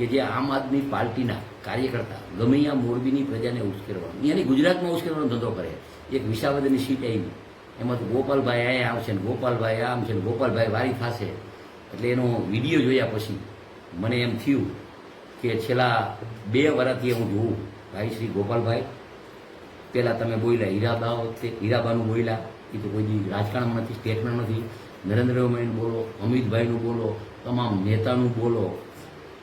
કે જે આમ આદમી પાર્ટીના કાર્યકર્તા ગમે આ મોરબીની પ્રજાને ઉશ્કેરવાનો અહીંયાની ગુજરાતમાં ઉશ્કેરવાનો ધંધો કરે. એક વિસાવદરની સીટ આવી. એમાં તો ગોપાલભાઈ અહીંયા આવશે ને ગોપાલભાઈ આમ છે ને ગોપાલભાઈ વારી થશે. એટલે એનો વીડિયો જોયા પછી મને એમ થયું કે છેલ્લા બે વર્ષથી હું જોઉં. ભાઈ શ્રી ગોપાલભાઈ પહેલાં તમે બોલ્યા હીરાબા વખતે હીરાબાનું બોલ્યા. એ તો કોઈ રાજકારણમાં નથી સ્ટેટમેન્ટ નથી. નરેન્દ્રભાઈનું બોલો, અમિતભાઈનું બોલો, તમામ નેતાનું બોલો.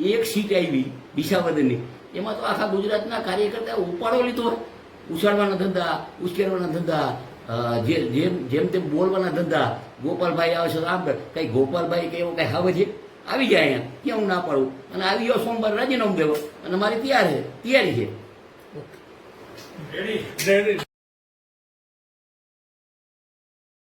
એક સીટ આવી વિસાવદનની એમાં તો આખા ગુજરાતના કાર્યકર્તા ઉપાડો લીધો. ઉછાળવાના ધંધા, ઉશ્કેરવાના ધંધા જે જેમ જેમ તેમ બોલવાના ધંધા. ગોપાલભાઈ આવે છે આમ કઈ ગોપાલભાઈ કે એવું કઈ આવે છે? આવી જાય અહીંયા. ક્યાં હું ના પાડું. અને આવી ગયો સોમવાર રાજીનામું દેવો. અને મારી તૈયાર છે. તૈયારી છે.